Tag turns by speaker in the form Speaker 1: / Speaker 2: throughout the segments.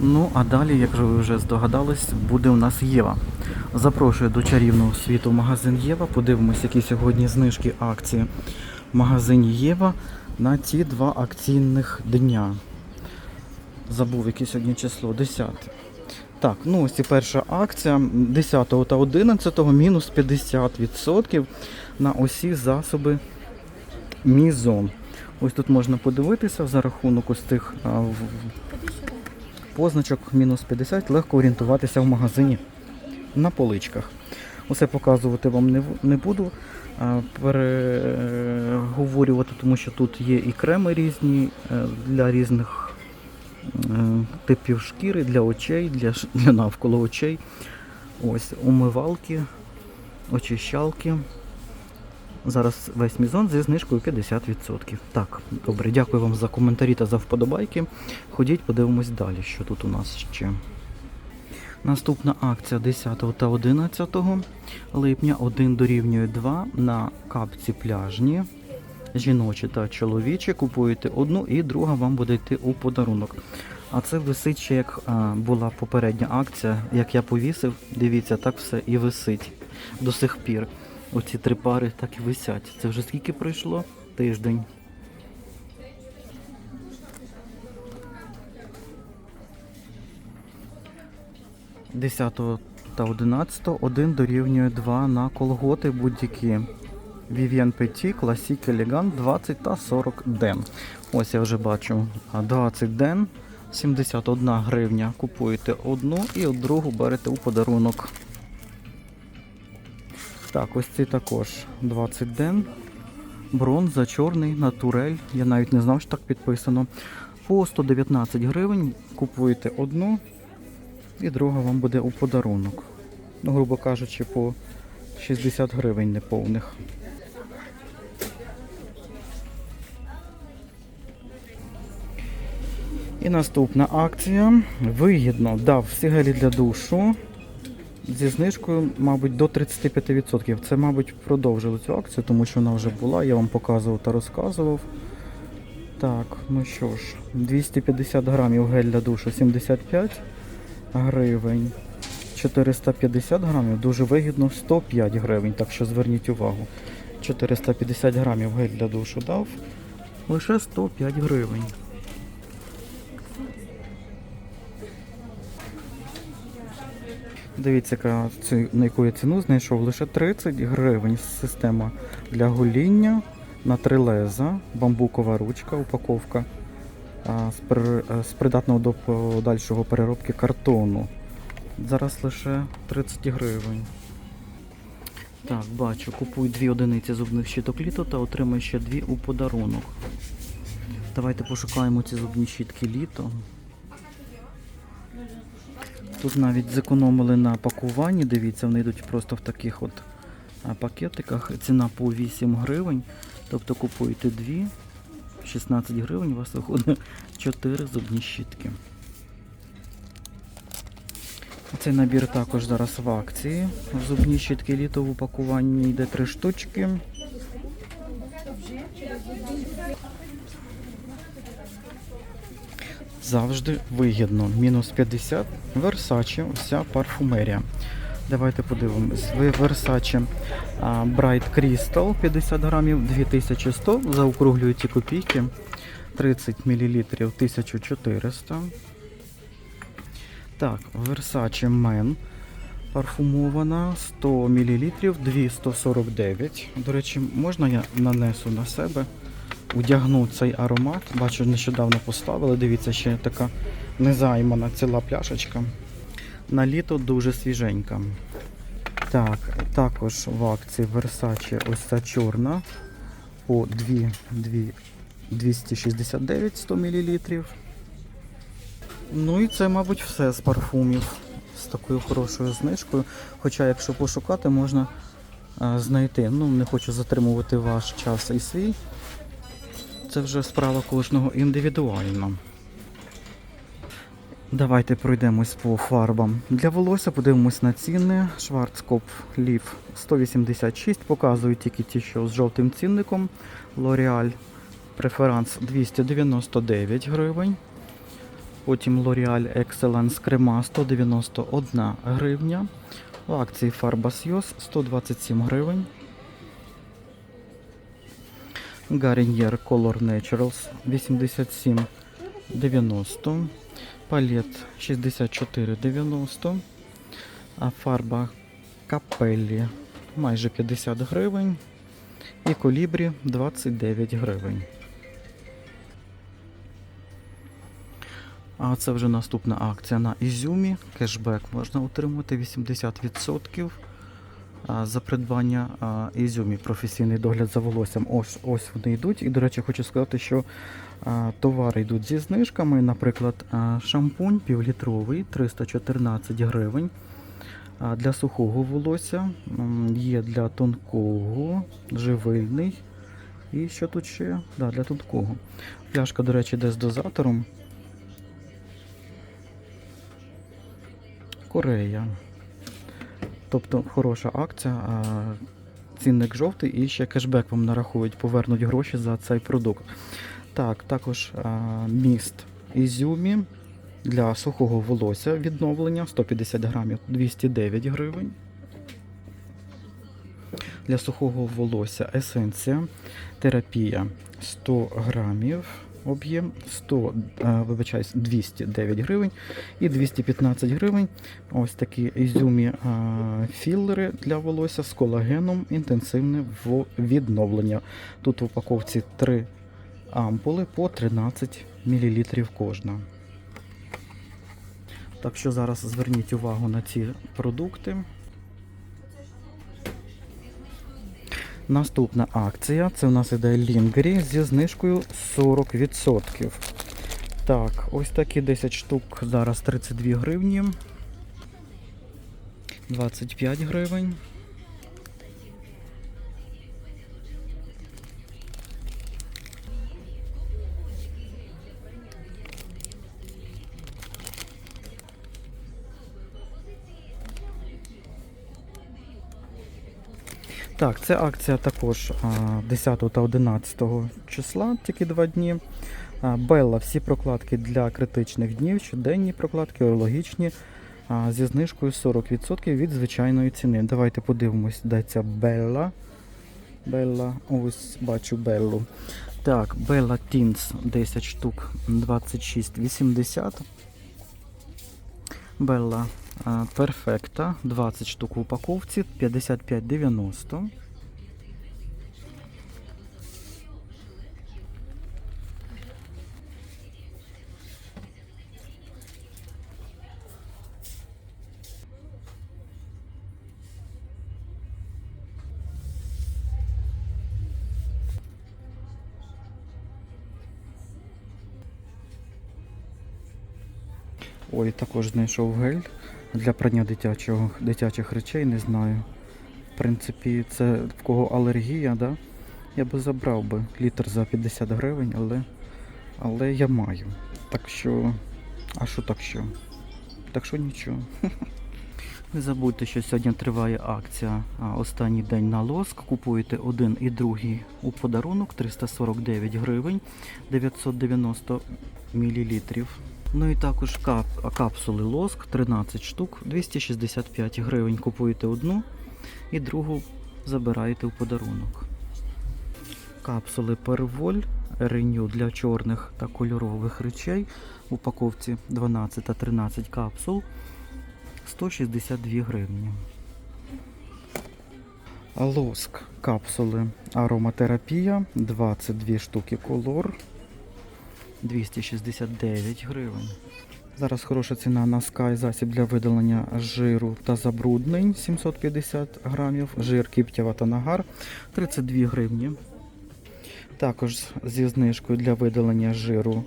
Speaker 1: Ну, а далі, як ви вже здогадались, буде у нас Єва. Запрошую до чарівного світу магазин Єва. Подивимось, які сьогодні знижки акції в магазині Єва на ці два акційних дня. Забув, яке сьогодні число, 10. Так, ну ось і перша акція 10 та 11 мінус 50% на усі засоби Мізон. Ось тут можна подивитися за рахунок ось в- позначок мінус 50, легко орієнтуватися в магазині на поличках. Усе показувати вам не, буду, переговорювати, тому що тут є і креми різні е, для різних е, типів шкіри, для очей, для, для навколо очей. Ось умивалки, очищалки. Зараз весь мізон зі знижкою 50%. Так, добре, дякую вам за коментарі та за вподобайки. Ходіть, подивимось далі, що тут у нас ще. Наступна акція 10 та 11 липня 1 дорівнює 2 на капці пляжні. Жіночі та чоловічі купуєте одну і друга вам буде йти у подарунок. А це висить ще як була попередня акція, як я повісив. Дивіться, так все і висить до сих пір. Оці три пари так і висять. Це вже скільки пройшло? Тиждень. Десятого та 11 один дорівнює 2 на колготи будь-які. Vivienne Petit Classic Elegant 20 та 40 ден. Ось я вже бачу 20 ден, 71 гривня. Купуєте одну і другу берете у подарунок. Так, ось ці також 20 ден. Бронза, чорний, натурель. Я навіть не знав, що так підписано. По 119 гривень купуєте одну і друга вам буде у подарунок. Ну, грубо кажучи, по 60 гривень неповних. І наступна акція. Вигідно дав всі для душу зі знижкою, мабуть, до 35%. Це, мабуть, продовжили цю акцію, тому що вона вже була, я вам показував та розказував. Так, ну що ж, 250 грамів гель для душу 75 гривень. 450 грамів дуже вигідно 105 гривень, так що зверніть увагу. 450 грамів гель для душу дав лише 105 гривень. Дивіться, на яку я ціну знайшов лише 30 гривень. Система для гоління на три леза, бамбукова ручка, упаковка е, з придатного до подальшого переробки картону. Зараз лише 30 гривень. Так, бачу, купуй дві одиниці зубних щіток літо та отримай ще дві у подарунок. Давайте пошукаємо ці зубні щітки літо. Тут навіть зекономили на пакуванні, дивіться, вони йдуть просто в таких от пакетиках. Ціна по 8 гривень. Тобто купуєте дві, 16 гривень, у вас виходить 4 зубні щітки. Цей набір також зараз в акції. Зубні щітки літо в упакуванні йде 3 штучки. Завжди вигідно. Мінус 50. Versace, вся парфумерія. Давайте подивимось. Ви Versace Bright Crystal 50 грамів 2100. Заокруглюють копійки. 30 мл 1400. Так, Versace Men парфумована 100 мл 249. До речі, можна я нанесу на себе? Удягну цей аромат. Бачу, нещодавно поставили. Дивіться, ще така незаймана ціла пляшечка. На літо дуже свіженька. Так, також в акції Versace ось ця чорна по 2, 2, 269 100 мл. Ну і це, мабуть, все з парфумів з такою хорошою знижкою. Хоча, якщо пошукати, можна е, знайти. Ну, не хочу затримувати ваш час і свій. Це вже справа кожного індивідуально. Давайте пройдемось по фарбам. Для волосся подивимось на ціни. Schwarzkopf Leaf 186, показують тільки ті, що з жовтим цінником. L'Oreal Preference 299 гривень. Потім L'Oreal Excellence крема 191 гривня. В акції фарба Сйоз 127 гривень. Garnier Color Naturals 87,90. Палет 64,90. А фарба Капеллі майже 50 гривень. І колібрі 29 гривень. А це вже наступна акція на Ізюмі. Кешбек можна отримати 80% а, за придбання Ізюмі. Професійний догляд за волоссям. Ось ось вони йдуть. І, до речі, хочу сказати, що товари йдуть зі знижками. Наприклад, шампунь півлітровий 314 гривень. Для сухого волосся є для тонкого, живильний. І що тут ще? Да, для тонкого. Пляшка, до речі, йде з дозатором. Корея. Тобто хороша акція, цінник жовтий і ще кешбек вам нарахують, повернуть гроші за цей продукт. Так, також міст Ізюмі для сухого волосся відновлення 150 грамів 209 гривень. Для сухого волосся есенція терапія 100 грамів об'єм 100, е, вибачаюсь, 209 гривень і 215 гривень. Ось такі ізюмі е, філери для волосся з колагеном інтенсивне відновлення. Тут в упаковці 3 ампули по 13 мл кожна. Так що зараз зверніть увагу на ці продукти. Наступна акція це у нас іде Лінгері зі знижкою 40%. Так, ось такі 10 штук зараз 32 гривні. 25 гривень. Так, це акція також 10 та 11 числа, тільки два дні. Белла, всі прокладки для критичних днів, щоденні прокладки, урологічні, зі знижкою 40% від звичайної ціни. Давайте подивимось, де ця Белла. Белла, ось бачу Беллу. Так, Белла Teens 10 штук 26,80. Белла Перфекта 20 штук в упаковці 55,90. Ой, також знайшов гель для прання дитячого, дитячих речей, не знаю. В принципі, це в кого алергія, да? я би забрав би літр за 50 гривень, але, але я маю. Так що, а що так що? Так що нічого. Не забудьте, що сьогодні триває акція Останній день на лоск. Купуєте один і другий у подарунок 349 гривень 990 мілілітрів. Ну і також кап, капсули лоск 13 штук 265 гривень. Купуєте одну і другу забираєте у подарунок. Капсули Перволь Реню для чорних та кольорових речей. Упаковці 12 та 13 капсул 162 гривні. Лоск капсули ароматерапія 22 штуки колор 269 гривень. Зараз хороша ціна на Sky засіб для видалення жиру та забруднень 750 грамів. Жир кіптєва та нагар 32 гривні. Також зі знижкою для видалення жиру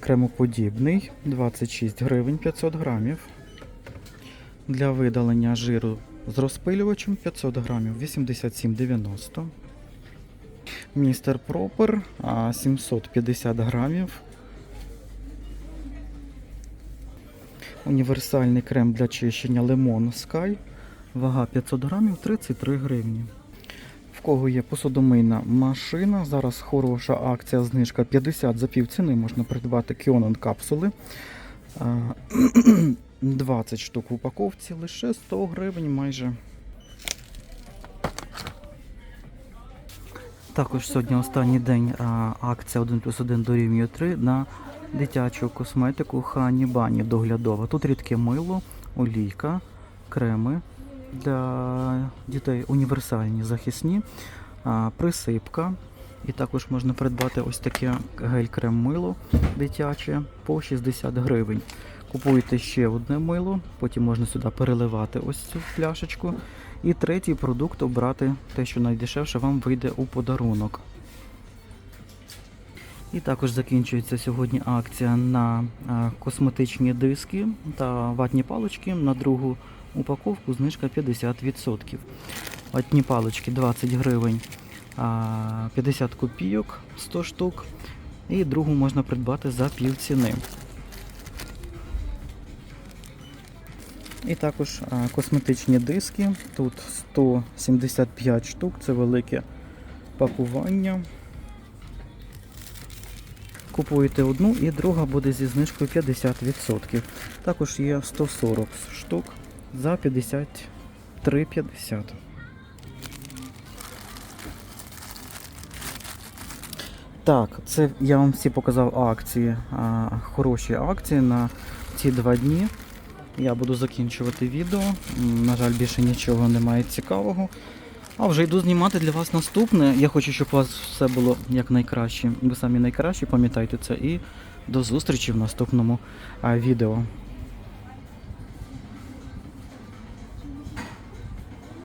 Speaker 1: кремоподібний 26 гривень 500 грамів. Для видалення жиру з розпилювачем 500 грамів 87,90. Містер Пропер 750 грамів. Універсальний крем для чищення Lemon Sky. Вага 500 грамів 33 гривні. В кого є посудомийна машина, зараз хороша акція, знижка 50 за пів ціни можна придбати Кіонон капсули. А, 20 штук в упаковці, лише 100 гривень майже. Також сьогодні останній день а, акція 1 плюс 1 дорівнює 3 на дитячу косметику Хані Бані доглядова. Тут рідке мило, олійка, креми для дітей універсальні захисні, а, присипка. І також можна придбати ось таке гель-крем мило дитяче по 60 гривень. Купуєте ще одне мило, потім можна сюди переливати ось цю пляшечку. І третій продукт обрати те, що найдешевше вам вийде у подарунок. І також закінчується сьогодні акція на е, косметичні диски та ватні палички на другу упаковку знижка 50%. Ватні палички 20 гривень, 50 копійок 100 штук. І другу можна придбати за пів ціни. І також косметичні диски. Тут 175 штук, це велике пакування. Купуєте одну і друга буде зі знижкою 50%. Також є 140 штук за 53,50. Так, це я вам всі показав акції, хороші акції на ці два дні. Я буду закінчувати відео. На жаль, більше нічого немає цікавого. А вже йду знімати для вас наступне. Я хочу, щоб у вас все було якнайкраще. Ви самі найкращі, пам'ятайте це. І до зустрічі в наступному відео.